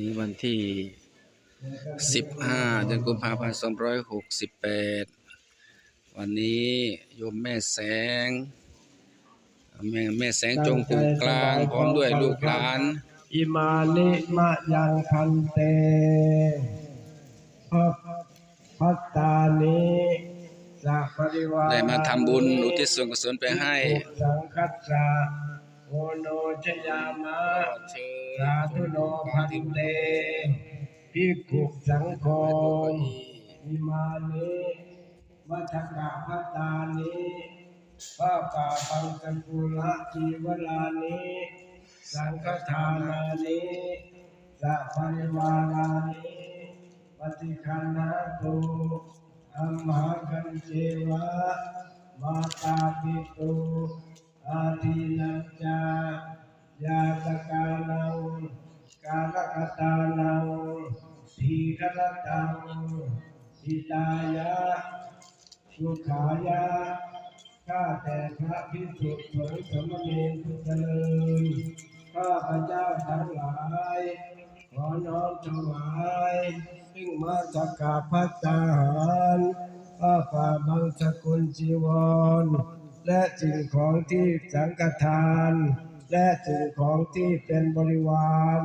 นี้วันที่ 15 เดือนกุมภาพันธ์2568 วันนี้โยมแม่แสง แม่แม่แสงจงปูกลางพร้อมด้วยลูกหลาน อิมานิมะยังพันเตพระพัตตานิสัพปริวาได้มาทำบุญอุทิศส่วนกุศลไปให้สังคัสสะ โอโนชยามะสาธุโนพันเตภิกขุสังโฆอิมานิมัทกะพัตตานิพระป่าปังกันปุระจีวลานิสังฆทานานิสัพพะริวารานิปฏิคันนาตุอัมหากันเจวะมาตาปิตุ อาทินัจจายาตกานังกาลกตานังทีฆรตังหิตายะสุขายะข้าแต่พระพิสุสงฆ์สมณีทุกเจริญข้าพระเจ้าทั้งหลายขอน้อมถวายซึ่งมาสักการะพัตตาหารผ้าป่าบังสกุลจีวร และสิ่งของที่สังฆทาน และสิ่งของที่เป็นบริวาร